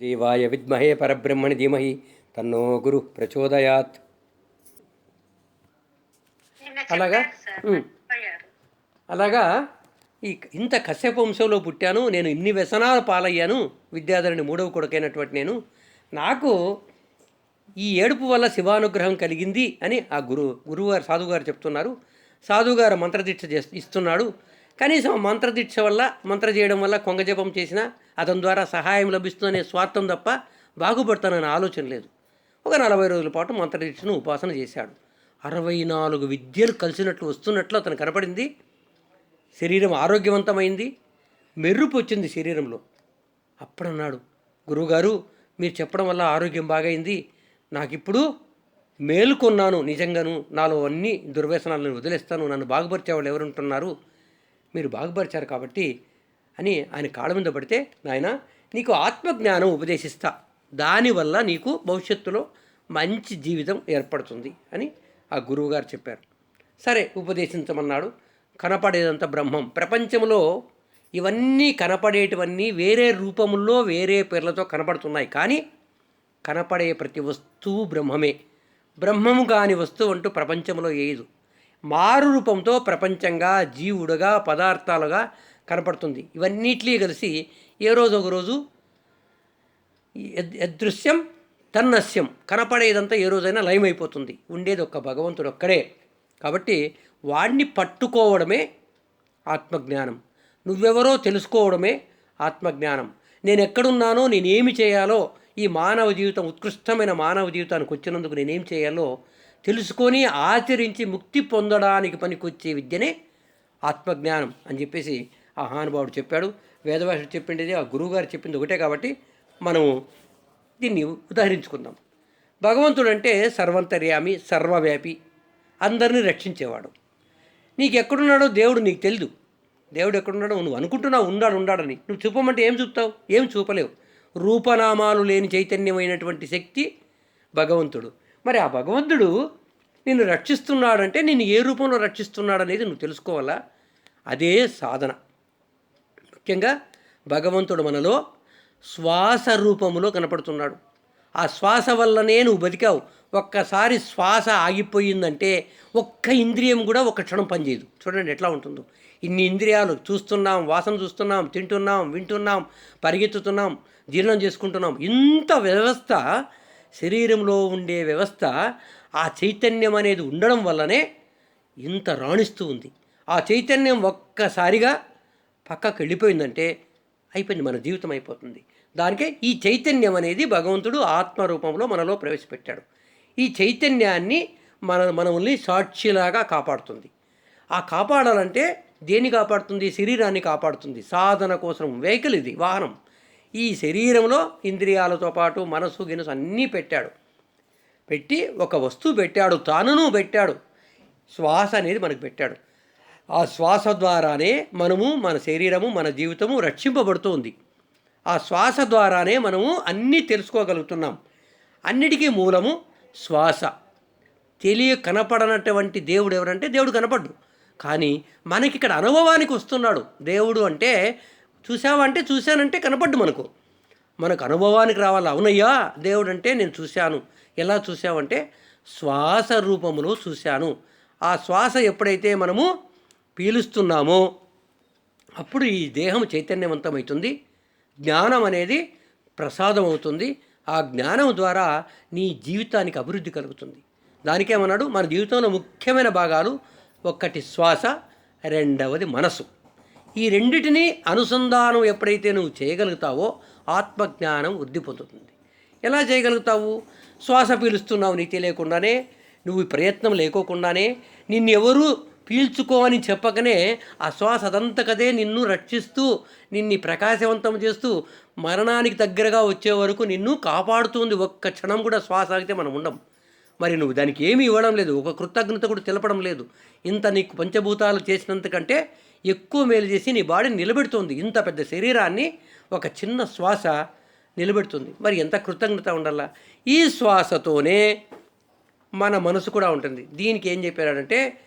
దేవాయ విద్మహే పరబ్రహ్మణి ధీమహి తన్నో గురు ప్రచోదయాత్. అలాగా? అలాగా? ఈ ఇంత కశ్యప వంశంలో పుట్టాను నేను ఇన్ని వ్యసనాలు పాలయ్యాను విద్యాధరుని మూడవ కొడుకైనటువంటి నేను నాకు ఈ ఏడుపు వల్ల శివానుగ్రహం కలిగింది అని ఆ గురు గురువుగారు సాధుగారు చెప్తున్నారు. సాధుగారు మంత్రదీక్ష చేస్తూ ఇస్తున్నాడు. కనీసం మంత్రదీక్ష వల్ల మంత్ర చేయడం వల్ల కొంగజపం చేసినా అతని ద్వారా సహాయం లభిస్తుందనే స్వార్థం తప్ప బాగుపడతాననే ఆలోచన లేదు. ఒక నలభై రోజుల పాటు మంత్రదీక్షను ఉపాసన చేశాడు. అరవై నాలుగు విద్యలు కలిసినట్లు వస్తున్నట్లు అతను కనపడింది. శరీరం ఆరోగ్యవంతమైంది. మెరుపు వచ్చింది శరీరంలో. అప్పుడన్నాడు గురువుగారు మీరు చెప్పడం వల్ల ఆరోగ్యం బాగైంది. నాకిప్పుడు మేలుకొన్నాను నిజంగాను. నాలో అన్ని దుర్వ్యసనాలను వదిలేస్తాను. నన్ను బాగుపరిచే వాళ్ళు ఎవరుంటున్నారు? మీరు బాగుపరిచారు కాబట్టి అని ఆయన కాళ్ళ మీద పడితే నాయన నీకు ఆత్మజ్ఞానం ఉపదేశిస్తా. దానివల్ల నీకు భవిష్యత్తులో మంచి జీవితం ఏర్పడుతుంది అని ఆ గురువుగారు చెప్పారు. సరే ఉపదేశించమన్నాడు. కనపడేదంతా బ్రహ్మం. ప్రపంచంలో ఇవన్నీ కనపడేటివన్నీ వేరే రూపముల్లో వేరే పేర్లతో కనపడుతున్నాయి. కానీ కనపడే ప్రతి వస్తువు బ్రహ్మమే. బ్రహ్మము కాని వస్తువు అంటూ ప్రపంచంలో ఏదు మారు రూపంతో ప్రపంచంగా జీవుడుగా పదార్థాలుగా కనపడుతుంది. ఇవన్నిటినీ కలిసి ఏ రోజు ఒక రోజు అదృశ్యం యదృశ్యం తన్నస్యం. కనపడేదంతా ఏ రోజైనా లయమైపోతుంది. ఉండేది ఒక్క భగవంతుడు ఒక్కడే. కాబట్టి వాడిని పట్టుకోవడమే ఆత్మజ్ఞానం. నువ్వెవరో తెలుసుకోవడమే ఆత్మజ్ఞానం. నేను ఎక్కడున్నానో నేనేమి చేయాలో ఈ మానవ జీవితం ఉత్కృష్టమైన మానవ జీవితానికి వచ్చినందుకు నేనేం చేయాలో తెలుసుకొని ఆచరించి ముక్తి పొందడానికి పనికొచ్చే విద్యనే ఆత్మజ్ఞానం అని చెప్పేసి ఆ మహానుభావుడు చెప్పాడు. వేదవ్యాసుడు చెప్పిండేది ఆ గురువుగారు చెప్పింది ఒకటే కాబట్టి మనము దీన్ని ఉదాహరించుకుందాం. భగవంతుడు అంటే సర్వంతర్యామి సర్వవ్యాపి అందరినీ రక్షించేవాడు. నీకు ఎక్కడున్నాడో దేవుడు నీకు తెలియదు దేవుడు ఎక్కడున్నాడో నువ్వు అనుకుంటున్నావు ఉన్నాడు ఉన్నాడని. నువ్వు చూపమంటే ఏం చూపుతావు? ఏం చూపలేవు. రూపనామాలు లేని చైతన్యమైనటువంటి శక్తి భగవంతుడు. మరి ఆ భగవంతుడు నిన్ను రక్షిస్తున్నాడంటే నిన్ను ఏ రూపంలో రక్షిస్తున్నాడు అనేది నువ్వు తెలుసుకోవాలా? అదే సాధన. ముఖ్యంగా భగవంతుడు మనలో శ్వాస రూపములో కనపడుతున్నాడు. ఆ శ్వాస వల్లనే నువ్వు బతికావు. ఒక్కసారి శ్వాస ఆగిపోయిందంటే ఒక్క ఇంద్రియం కూడా ఒక క్షణం పనిచేయదు. చూడండి ఎట్లా ఉంటుందో. ఇన్ని ఇంద్రియాలు చూస్తున్నాం వాసన చూస్తున్నాం తింటున్నాం వింటున్నాం పరిగెత్తుతున్నాం జీర్ణం చేసుకుంటున్నాం. ఇంత వ్యవస్థ శరీరంలో ఉండే వ్యవస్థ ఆ చైతన్యం అనేది ఉండడం వల్లనే ఇంత రాణిస్తూ ఉంది. ఆ చైతన్యం ఒక్కసారిగా పక్కకు వెళ్ళిపోయిందంటే అయిపోయింది మన జీవితం అయిపోతుంది. దానికే ఈ చైతన్యం అనేది భగవంతుడు ఆత్మ రూపంలో మనలో ప్రవేశపెట్టాడు. ఈ చైతన్యాన్ని మన మనల్ని సాక్షిలాగా కాపాడుతుంది. ఆ కాపాడాలంటే దేన్ని కాపాడుతుంది? శరీరాన్ని కాపాడుతుంది. సాధన కోసం వెహికల్ ఇది వాహనం. ఈ శరీరంలో ఇంద్రియాలతో పాటు మనసు గినసు అన్నీ పెట్టాడు. పెట్టి ఒక వస్తువు పెట్టాడు తానును పెట్టాడు. శ్వాస అనేది మనకు పెట్టాడు. ఆ శ్వాస ద్వారానే మనము మన శరీరము మన జీవితము రక్షింపబడుతుంది. ఆ శ్వాస ద్వారానే మనము అన్నీ తెలుసుకోగలుగుతున్నాం. అన్నిటికీ మూలము శ్వాస. తెలియ కనపడనటువంటి దేవుడు ఎవరంటే దేవుడు కనపడ్డు. కానీ మనకి ఇక్కడ అనుభవానికి వస్తున్నాడు. దేవుడు అంటే చూసావంటే చూశానంటే కనపడ్డు మనకు. మనకు అనుభవానికి రావాలి? అవునయ్యా దేవుడు అంటే నేను చూశాను. ఎలా చూసావంటే శ్వాస రూపములో చూశాను. ఆ శ్వాస ఎప్పుడైతే మనము పీలుస్తున్నామో అప్పుడు ఈ దేహం చైతన్యవంతమవుతుంది. జ్ఞానం అనేది ప్రసాదం అవుతుంది ఆ జ్ఞానం ద్వారా నీ జీవితానికి అభివృద్ధి కలుగుతుంది. దానికేమన్నాడు? మన జీవితంలో ముఖ్యమైన భాగాలు ఒక్కటి శ్వాస రెండవది మనసు ఈ రెండిటిని అనుసంధానం ఎప్పుడైతే నువ్వు చేయగలుగుతావో ఆత్మజ్ఞానం వృద్ధి పొందుతుంది. ఎలా చేయగలుగుతావు? శ్వాస పీలుస్తున్నావు నీకు తెలియకుండానే నువ్వు ప్రయత్నం లేకోకుండానే నిన్నెవరూ పీల్చుకో అని చెప్పకనే ఆ శ్వాస అదంతకదే నిన్ను రక్షిస్తూ నిన్ను ప్రకాశవంతం చేస్తూ మరణానికి దగ్గరగా వచ్చే వరకు నిన్ను కాపాడుతుంది. ఒక్క క్షణం కూడా శ్వాస ఆగితే మనం ఉండం. మరి నువ్వు దానికి ఏమీ ఇవ్వడం లేదు. ఒక కృతజ్ఞత కూడా తెలపడం లేదు. ఇంత నీకు పంచభూతాలు చేసినంతకంటే ఎక్కువ మేలు చేసి నీ బాడీని నిలబెడుతుంది. ఇంత పెద్ద శరీరాన్ని ఒక చిన్న శ్వాస నిలబెడుతుంది. మరి ఎంత కృతజ్ఞత ఉండాలా? ఈ శ్వాసతోనే మన మనసు కూడా ఉంటుంది. దీనికి ఏం చెప్పాడంటే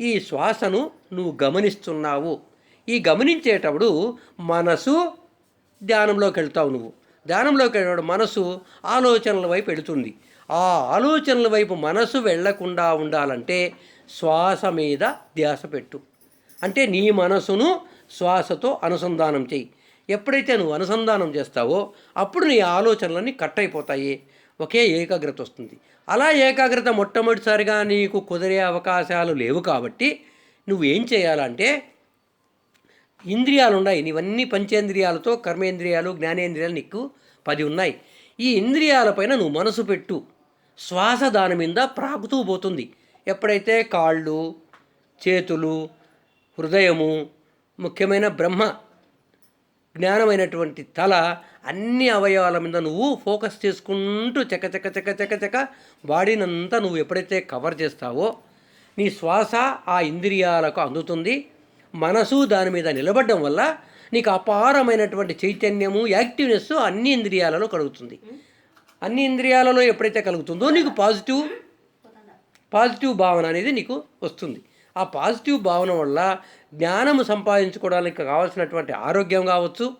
ఈ శ్వాసను నువ్వు గమనిస్తున్నావు. ఈ గమనించేటప్పుడు మనసు ధ్యానంలోకి వెళ్తావు నువ్వు. ధ్యానంలోకి వెళ్ళినప్పుడు మనసు ఆలోచనల వైపు వెళుతుంది. ఆ ఆలోచనల వైపు మనసు వెళ్ళకుండా ఉండాలంటే శ్వాస మీద ధ్యాస పెట్టు. అంటే నీ మనసును శ్వాసతో అనుసంధానం చెయ్యి ఎప్పుడైతే నువ్వు అనుసంధానం చేస్తావో అప్పుడు నీ ఆలోచనలన్నీ కట్ అయిపోతాయి. ఒకే ఏకాగ్రత వస్తుంది. అలా ఏకాగ్రత మొట్టమొదటిసారిగా నీకు కుదిరే అవకాశాలు లేవు కాబట్టి నువ్వు ఏం చేయాలంటే ఇంద్రియాలు ఉన్నాయి నీవన్నీ పంచేంద్రియాలతో కర్మేంద్రియాలు జ్ఞానేంద్రియాలు నీకు పది ఉన్నాయి. ఈ ఇంద్రియాలపైన నువ్వు మనసు పెట్టు. శ్వాస దాని మీద ప్రాగుతూ పోతుంది. ఎప్పుడైతే కాళ్ళు చేతులు హృదయము ముఖ్యమైన బ్రహ్మ జ్ఞానమైనటువంటి తల అన్ని అవయవాల మీద నువ్వు ఫోకస్ చేసుకుంటూ చక చక చక చక చక బాడీనంతా నువ్వు ఎప్పుడైతే కవర్ చేస్తావో నీ శ్వాస ఆ ఇంద్రియాలకు అందుతుంది. మనసు దాని మీద నిలబడడం వల్ల నీకు అపారమైనటువంటి చైతన్యము యాక్టివ్నెస్ అన్ని ఇంద్రియాలలో కలుగుతుంది. అన్ని ఇంద్రియాలలో ఎప్పుడైతే కలుగుతుందో నీకు పాజిటివ్ పాజిటివ్ భావన అనేది నీకు వస్తుంది. ఆ పాజిటివ్ భావన వల్ల జ్ఞానము సంపాదించుకోవడానికి కావాల్సినటువంటి ఆరోగ్యం కావచ్చు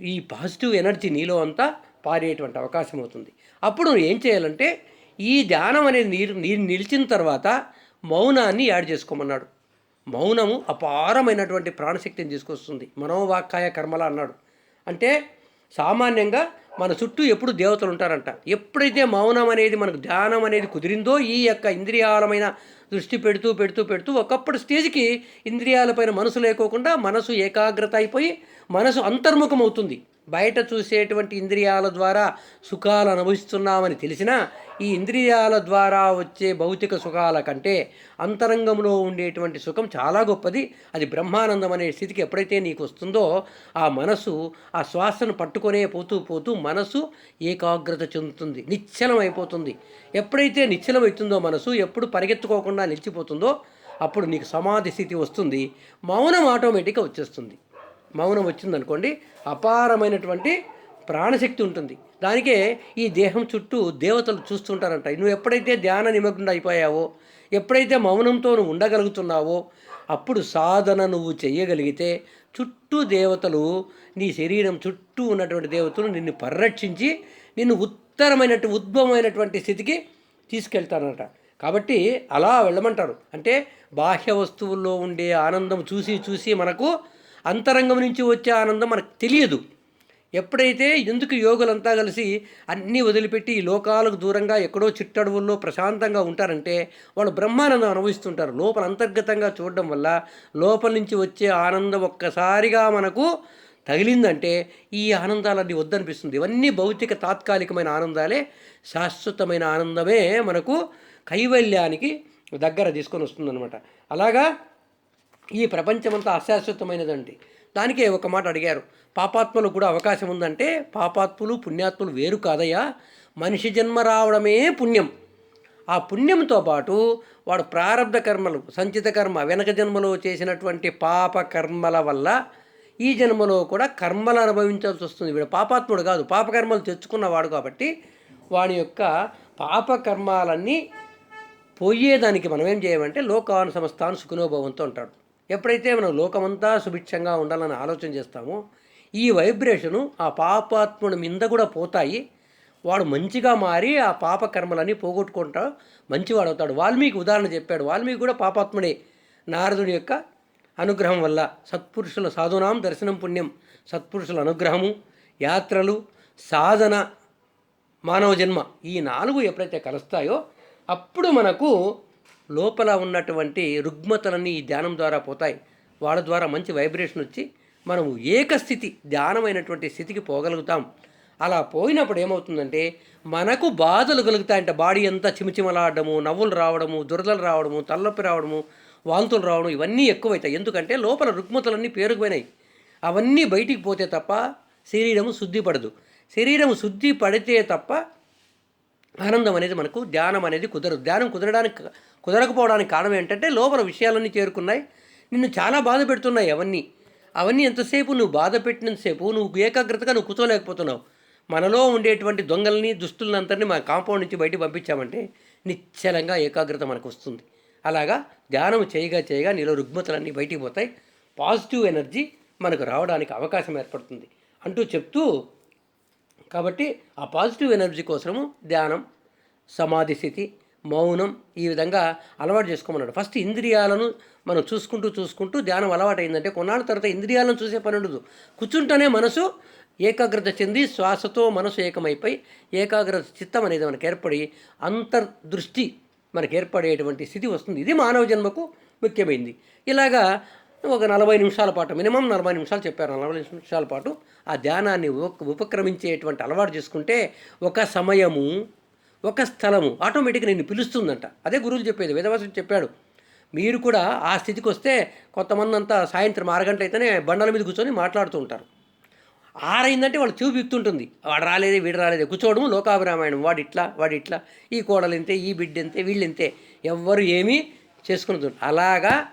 ఈ పాజిటివ్ ఎనర్జీ నీలో అంతా పారేటువంటి అవకాశం అవుతుంది. అప్పుడు నువ్వు ఏం చేయాలంటే ఈ ధ్యానం అనేది నీరు నీరు నిలిచిన తర్వాత మౌనాన్ని యాడ్ చేసుకోమన్నాడు. మౌనము అపారమైనటువంటి ప్రాణశక్తిని తీసుకొస్తుంది. మనోవాక్కాయ కర్మల అన్నాడు. అంటే సామాన్యంగా మన చుట్టూ ఎప్పుడు దేవతలు ఉంటారంట. ఎప్పుడైతే మౌనం అనేది మనకు ధ్యానం అనేది కుదిరిందో ఈ యొక్క ఇంద్రియాలమైన దృష్టి పెడుతూ పెడుతూ పెడుతూ ఒకప్పుడు స్టేజ్కి ఇంద్రియాలపైన మనసు లేకోకుండా మనసు ఏకాగ్రత అయిపోయి మనసు అంతర్ముఖం అవుతుంది బయట చూసేటువంటి ఇంద్రియాల ద్వారా సుఖాలు అనుభవిస్తున్నామని తెలిసినా ఈ ఇంద్రియాల ద్వారా వచ్చే భౌతిక సుఖాల కంటే అంతరంగంలో ఉండేటువంటి సుఖం చాలా గొప్పది. అది బ్రహ్మానందం అనే స్థితికి ఎప్పుడైతే నీకు వస్తుందో ఆ మనసు ఆ శ్వాసను పట్టుకొనే పోతూ పోతూ మనసు ఏకాగ్రత చెందుతుంది. నిశ్చలం అయిపోతుంది. ఎప్పుడైతే నిశ్చలం అవుతుందో మనసు ఎప్పుడు పరిగెత్తుకోకుండా నిలిచిపోతుందో అప్పుడు నీకు సమాధి స్థితి వస్తుంది. మౌనం ఆటోమేటిక్గా వచ్చేస్తుంది. మౌనం వచ్చిందనుకోండి అపారమైనటువంటి ప్రాణశక్తి ఉంటుంది. దానికే ఈ దేహం చుట్టూ దేవతలు చూస్తుంటారంట. నువ్వు ఎప్పుడైతే ధ్యాన నిమగ్నం అయిపోయావో ఎప్పుడైతే మౌనంతో నువ్వు ఉండగలుగుతున్నావో అప్పుడు సాధన నువ్వు చేయగలిగితే చుట్టూ దేవతలు నీ శరీరం చుట్టూ ఉన్నటువంటి దేవతలు నిన్ను పరిరక్షించి నిన్ను ఉత్తరమైనటువంటి ఉద్భవమైనటువంటి స్థితికి తీసుకెళ్తారనట కాబట్టి అలా వెళ్ళమంటారు. అంటే బాహ్య వస్తువుల్లో ఉండే ఆనందం చూసి చూసి మనకు అంతరంగం నుంచి వచ్చే ఆనందం మనకు తెలియదు. ఎప్పుడైతే ఎందుకు యోగులంతా కలిసి అన్నీ వదిలిపెట్టి ఈ లోకాలకు దూరంగా ఎక్కడో చిట్టడవుల్లో ప్రశాంతంగా ఉంటారంటే వాళ్ళు బ్రహ్మానందం అనుభవిస్తుంటారు. లోపల అంతర్గతంగా చూడడం వల్ల లోపల నుంచి వచ్చే ఆనందం ఒక్కసారిగా మనకు తగిలిందంటే ఈ ఆనందాలన్నీ వద్దనిపిస్తుంది. ఇవన్నీ భౌతిక తాత్కాలికమైన ఆనందాలే శాశ్వతమైన ఆనందమే మనకు కైవల్యానికి దగ్గర తీసుకొని వస్తుందన్నమాట. అలాగా ఈ ప్రపంచమంతా అశాశ్వతమైనదండి. దానికే ఒక మాట అడిగారు. పాపాత్మలకు కూడా అవకాశం ఉందంటే పాపాత్ములు పుణ్యాత్ములు వేరు కాదయ్యా. మనిషి జన్మ రావడమే పుణ్యం. ఆ పుణ్యంతో పాటు వాడు ప్రారంభ కర్మలు సంచిత కర్మ వెనక జన్మలో చేసినటువంటి పాప కర్మల వల్ల ఈ జన్మలో కూడా కర్మలు అనుభవించాల్సి వస్తుంది. వీడు పాపాత్ముడు కాదు. పాపకర్మలు తెచ్చుకున్నవాడు కాబట్టి వాడి యొక్క పాపకర్మాలన్నీ పోయేదానికి మనం ఏం చేయమంటే లోకాను సంస్థాను సుఖనోభవంతో ఉంటాడు. ఎప్పుడైతే మనం లోకమంతా సుభిక్షంగా ఉండాలని ఆలోచన చేస్తామో ఈ వైబ్రేషను ఆ పాపాత్ముడి మీద కూడా పోతాయి. వాడు మంచిగా మారి ఆ పాప కర్మలన్నీ పోగొట్టుకుంటా మంచివాడు అవుతాడు వాల్మీకి ఉదాహరణ చెప్పాడు. వాల్మీకి కూడా పాపాత్ముడే. నారదుడి యొక్క అనుగ్రహం వల్ల సత్పురుషుల సాధునాం దర్శనం పుణ్యం సత్పురుషుల అనుగ్రహము యాత్రలు సాధన మానవ జన్మ ఈ నాలుగు ఎప్పుడైతే కలుస్తాయో అప్పుడు మనకు లోపల ఉన్నటువంటి రుగ్మతలన్నీ ఈ ధ్యానం ద్వారా పోతాయి. వాళ్ళ ద్వారా మంచి వైబ్రేషన్ వచ్చి మనము ఏకస్థితి ధ్యానమైనటువంటి స్థితికి పోగలుగుతాం. అలా పోయినప్పుడు ఏమవుతుందంటే మనకు బాధలు కలుగుతాయంట. బాడీ అంతా చిమచిమలాడము నవ్వులు రావడము దురదలు రావడము తలనొప్పి రావడము వాంతులు రావడం ఇవన్నీ ఎక్కువైతాయి. ఎందుకంటే లోపల రుగ్మతలన్నీ పేరుకుపోయినాయి. అవన్నీ బయటికి పోతే తప్ప శరీరము శుద్ధి పడదు. శరీరము శుద్ధి పడితే తప్ప ఆనందం అనేది మనకు ధ్యానం అనేది కుదరదు. ధ్యానం కుదరడానికి కుదరకపోవడానికి కారణం ఏంటంటే లోపల విషయాలన్నీ చేరుకున్నాయి. నిన్ను చాలా బాధ పెడుతున్నాయి అవన్నీ. అవన్నీ ఎంతసేపు నువ్వు బాధ పెట్టినంతసేపు నువ్వు ఏకాగ్రతగా నువ్వు కూర్చోలేకపోతున్నావు. మనలో ఉండేటువంటి దొంగల్ని దుస్తులని అంతని మన కాంపౌండ్ నుంచి బయటికి పంపించామంటే నిశ్చలంగా ఏకాగ్రత మనకు వస్తుంది. అలాగా ధ్యానం చేయగా చేయగా నీలో రుగ్మతలన్నీ బయటికి పోతాయి. పాజిటివ్ ఎనర్జీ మనకు రావడానికి అవకాశం ఏర్పడుతుంది. అంటూ చెప్తూ కాబట్టి ఆ పాజిటివ్ ఎనర్జీ కోసము ధ్యానం సమాధి స్థితి మౌనం ఈ విధంగా అలవాటు చేసుకోమన్నాడు. ఫస్ట్ ఇంద్రియాలను మనం చూసుకుంటూ చూసుకుంటూ ధ్యానం అలవాటు అయిందంటే కొన్నాళ్ళ తర్వాత ఇంద్రియాలను చూసే పని ఉండదు. కూర్చుంటేనే మనసు ఏకాగ్రత చెంది శ్వాసతో మనసు ఏకమైపోయి ఏకాగ్రత చిత్తం అనేది మనకు ఏర్పడి అంతర్దృష్టి మనకు ఏర్పడేటువంటి స్థితి వస్తుంది. ఇది మానవ జన్మకు ముఖ్యమైంది. ఇలాగా ఒక నలభై నిమిషాల పాటు మినిమం నలభై నిమిషాలు చెప్పారు నలభై నిమిషాల పాటు ఆ ధ్యానాన్ని ఉపక్రమించేటువంటి అలవాటు చేసుకుంటే ఒక సమయము ఒక స్థలము ఆటోమేటిక్గా నిన్ను పిలుస్తుందంట. అదే గురువులు చెప్పేది వేదవాసు చెప్పాడు. మీరు కూడా ఆ స్థితికి వస్తే కొంతమంది అంతా సాయంత్రం ఆరు గంటల అయితేనే బండల మీద కూర్చొని మాట్లాడుతూ ఉంటారు. ఆరైందంటే వాళ్ళు చూపిస్తుంటుంది వాడు రాలేదే వీడు రాలేదే కూర్చోవడం లోకాభిరామాయణం. వాడు ఇట్లా వాడు ఇట్లా. ఈ కోడలు ఇంతే ఈ బిడ్డ ఇంతే వీళ్ళు ఇంతే. ఎవ్వరు ఏమీ చేసుకుని అలాగా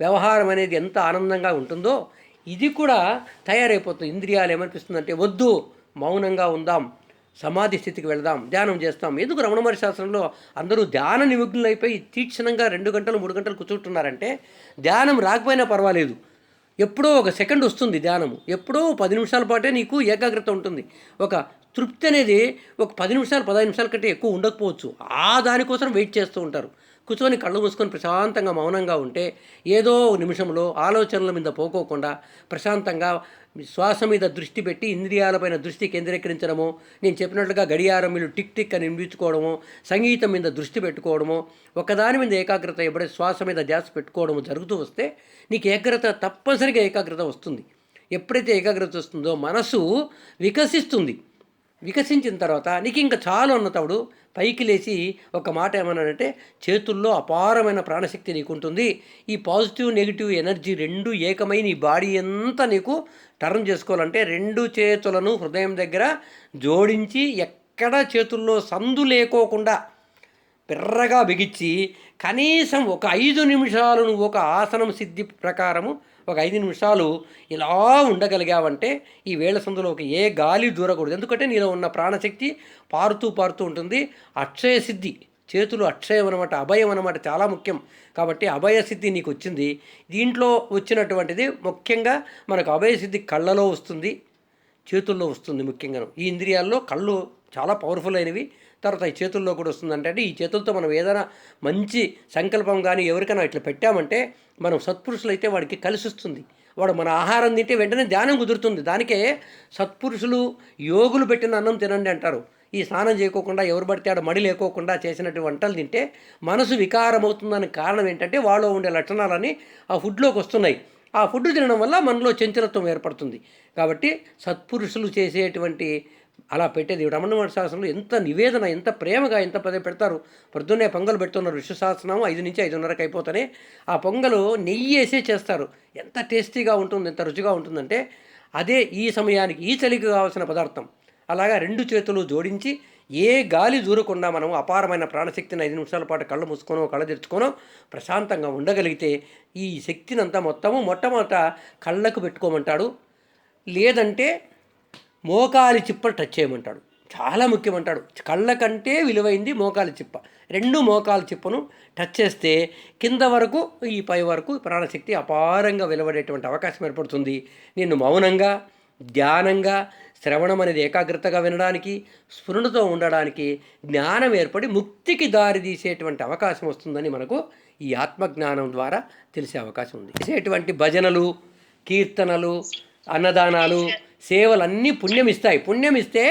వ్యవహారం అనేది ఎంత ఆనందంగా ఉంటుందో ఇది కూడా తయారైపోతుంది. ఇంద్రియాలు ఏమనిపిస్తుందంటే వద్దు మౌనంగా ఉందాం సమాధి స్థితికి వెళదాం ధ్యానం చేస్తాం. ఎందుకు రమణ మహర్షి శాస్త్రంలో అందరూ ధ్యాన నిమగ్నులైపోయి తీక్షణంగా రెండు గంటలు మూడు గంటలు కూర్చుంటున్నారంటే ధ్యానం రాకపోయినా పర్వాలేదు. ఎప్పుడో ఒక సెకండ్ వస్తుంది ధ్యానము. ఎప్పుడో పది నిమిషాల పాటే నీకు ఏకాగ్రత ఉంటుంది. ఒక తృప్తి అనేది ఒక పది నిమిషాలు పదహైదు నిమిషాల కంటే ఎక్కువ ఉండకపోవచ్చు. ఆ దానికోసం వెయిట్ చేస్తూ ఉంటారు. కూర్చొని కళ్ళు మూసుకొని ప్రశాంతంగా మౌనంగా ఉంటే ఏదో నిమిషంలో ఆలోచనల మీద పోకోకుండా ప్రశాంతంగా శ్వాస మీద దృష్టి పెట్టి ఇంద్రియాలపైన దృష్టి కేంద్రీకరించడము నేను చెప్పినట్లుగా గడియారం మీరు టిక్ టిక్ అని వినిపించుకోవడము సంగీతం మీద దృష్టి పెట్టుకోవడము ఒకదాని మీద ఏకాగ్రత ఎప్పుడైతే శ్వాస మీద ధ్యాస పెట్టుకోవడము జరుగుతూ వస్తే నీకు ఏకాగ్రత తప్పనిసరిగా ఏకాగ్రత వస్తుంది. ఎప్పుడైతే ఏకాగ్రత వస్తుందో మనసు వికసిస్తుంది. వికసించిన తర్వాత నీకు ఇంకా చాలు అన్నతవుడు పైకి లేచి ఒక మాట ఏమన్నానంటే చేతుల్లో అపారమైన ప్రాణశక్తి నీకు ఉంటుంది ఈ పాజిటివ్ నెగిటివ్ ఎనర్జీ రెండు ఏకమై నీ బాడీ అంతా నీకు టర్న్ చేసుకోవాలంటే రెండు చేతులను హృదయం దగ్గర జోడించి ఎక్కడ చేతుల్లో సందు లేకోకుండా పిర్రగా బిగించి కనీసం ఒక ఐదు నిమిషాలు నువ్వు ఒక ఆసనం సిద్ధి ప్రకారము ఒక ఐదు నిమిషాలు ఇలా ఉండగలిగావంటే ఈ వేళ సందులోకి ఏ గాలి దూరకూడదు. ఎందుకంటే నీలో ఉన్న ప్రాణశక్తి పారుతూ పారుతూ ఉంటుంది. అక్షయ సిద్ధి చేతులు అక్షయం అనమాట అభయం అనమాట చాలా ముఖ్యం. కాబట్టి అభయ సిద్ధి నీకు వచ్చింది. దీంట్లో వచ్చినటువంటిది ముఖ్యంగా మనకు అభయ సిద్ధి కళ్ళలో వస్తుంది చేతుల్లో వస్తుంది ముఖ్యంగా ఈ ఇంద్రియాల్లో కళ్ళు చాలా పవర్ఫుల్ అయినవి. తర్వాత ఈ చేతుల్లో కూడా వస్తుంది అంటే ఈ చేతులతో మనం ఏదైనా మంచి సంకల్పం కానీ ఎవరికైనా ఇట్లా పెట్టామంటే మనం సత్పురుషులు అయితే వాడికి కలిసి వస్తుంది వాడు మన ఆహారం తింటే వెంటనే ధ్యానం కుదురుతుంది. దానికే సత్పురుషులు యోగులు పెట్టిన అన్నం తినండి అంటారు. ఈ స్నానం చేయకోకుండా ఎవరు పడితే ఆడ మడి లేకోకుండా చేసినటువంటి వంటలు తింటే మనసు వికారం అవుతుందని కారణం ఏంటంటే వాళ్ళు ఉండే లక్షణాలని ఆ ఫుడ్లోకి వస్తున్నాయి. ఆ ఫుడ్ తినడం వల్ల మనలో చంచలత్వం ఏర్పడుతుంది. కాబట్టి సత్పురుషులు చేసేటువంటి అలా పెట్టేది రమణ మహర్షి శాస్త్రంలో ఎంత నివేదన ఎంత ప్రేమగా ఎంత పదే పెడతారు. పొద్దున్నే పొంగలు పెడుతున్నారు విశ్వశాస్త్రం ఐదు నుంచి ఐదున్నరకు అయిపోతానే ఆ పొంగలు నెయ్యి వేసే చేస్తారు. ఎంత టేస్టీగా ఉంటుంది ఎంత రుచిగా ఉంటుందంటే అదే ఈ సమయానికి ఈ చలికి కావాల్సిన పదార్థం. అలాగా రెండు చేతులు జోడించి ఏ గాలి దూరకుండా మనం అపారమైన ప్రాణశక్తిని ఐదు నిమిషాల పాటు కళ్ళు మూసుకోనో కళ్ళు తెరుచుకోనో ప్రశాంతంగా ఉండగలిగితే ఈ శక్తిని అంతా మొత్తము మొట్టమొదట కళ్ళకు పెట్టుకోమంటాడు. లేదంటే మోకాలి చిప్ప టచ్ చేయమంటాడు. చాలా ముఖ్యమంటాడు. కళ్ళ కంటే విలువైంది మోకాలి చిప్ప. రెండు మోకాలి చిప్పను టచ్ చేస్తే కింద వరకు ఈ పై వరకు ప్రాణశక్తి అపారంగా వెలువడేటువంటి అవకాశం ఏర్పడుతుంది. నిన్ను మౌనంగా ధ్యానంగా శ్రవణం అనేది ఏకాగ్రతగా వినడానికి స్ఫురణతో ఉండడానికి జ్ఞానం ఏర్పడి ముక్తికి దారి తీసేటువంటి అవకాశం వస్తుందని మనకు ఈ ఆత్మజ్ఞానం ద్వారా తెలిసే అవకాశం ఉంది. చేసేటువంటి భజనలు కీర్తనలు అన్నదానాలు సేవలన్నీ పుణ్యం ఇస్తాయి పుణ్యం ఇస్తే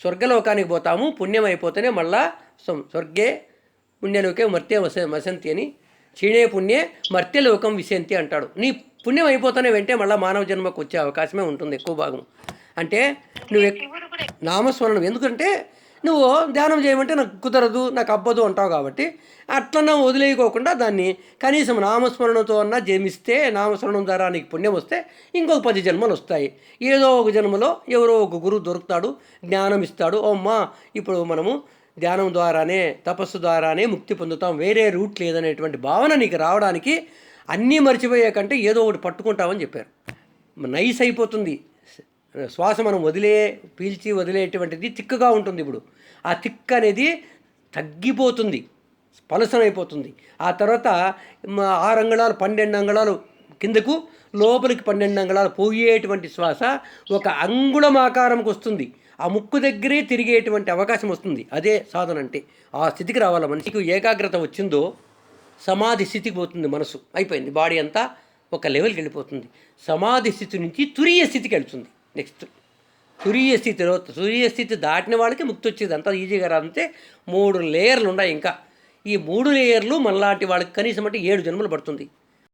స్వర్గలోకానికి పోతాము పుణ్యం అయిపోతేనే మళ్ళా స్వర్గే పుణ్యలోకే మర్త్య వస వసంతి అని క్షీణే పుణ్యే మర్త్యలోకం విశంతి అంటాడు. నీ పుణ్యం అయిపోతేనే వెంటే మళ్ళీ మానవ జన్మకు వచ్చే అవకాశమే ఉంటుంది ఎక్కువ భాగం. అంటే నువ్వు నామస్మరణం. ఎందుకంటే నువ్వు ధ్యానం చేయమంటే నాకు కుదరదు నాకు అబ్బదు అంటావు కాబట్టి అట్లన్నా వదిలేయకోకుండా దాన్ని కనీసం నామస్మరణతో అన్నా జమిస్తే నామస్మరణం ద్వారా నీకు పుణ్యం వస్తే ఇంకొక పది జన్మలు వస్తాయి. ఏదో ఒక జన్మలో ఎవరో ఒక గురువు దొరుకుతాడు జ్ఞానం ఇస్తాడు. అమ్మా ఇప్పుడు మనము ధ్యానం ద్వారానే తపస్సు ద్వారానే ముక్తి పొందుతాం. వేరే రూట్ లేదనేటువంటి భావన నీకు రావడానికి అన్నీ మర్చిపోయే కంటే ఏదో ఒకటి పట్టుకుంటామని చెప్పారు. నైస్ అయిపోతుంది. శ్వాస మనం వదిలే పీల్చి వదిలేటువంటిది తిక్కుగా ఉంటుంది ఇప్పుడు. ఆ తిక్ అనేది తగ్గిపోతుంది పలసనైపోతుంది ఆ తర్వాత ఆరు అంగళాలు పన్నెండు అంగళాలు కిందకు లోపలికి పన్నెండు అంగళాలు పోయేటువంటి శ్వాస ఒక అంగుళం ఆకారంకి వస్తుంది. ఆ ముక్కు దగ్గరే తిరిగేటువంటి అవకాశం వస్తుంది. అదే సాధన అంటే. ఆ స్థితికి రావాలి? మనిషికి ఏకాగ్రత వచ్చిందో సమాధి స్థితికి పోతుంది మనసు. అయిపోయింది. బాడీ అంతా ఒక లెవెల్కి వెళ్ళిపోతుంది. సమాధి స్థితి నుంచి తురియ స్థితికి వెళ్తుంది. నెక్స్ట్ తురియ స్థితిలో తురియ స్థితి దాటిన వాళ్ళకి ముక్తి వచ్చేది. అంత ఈజీగా రాదంటే మూడు లేయర్లు ఉన్నాయి ఇంకా. ఈ మూడు లేయర్లు మనలాంటి వాళ్ళకి కనీసం అంటే ఏడు జన్మలు పడుతుంది.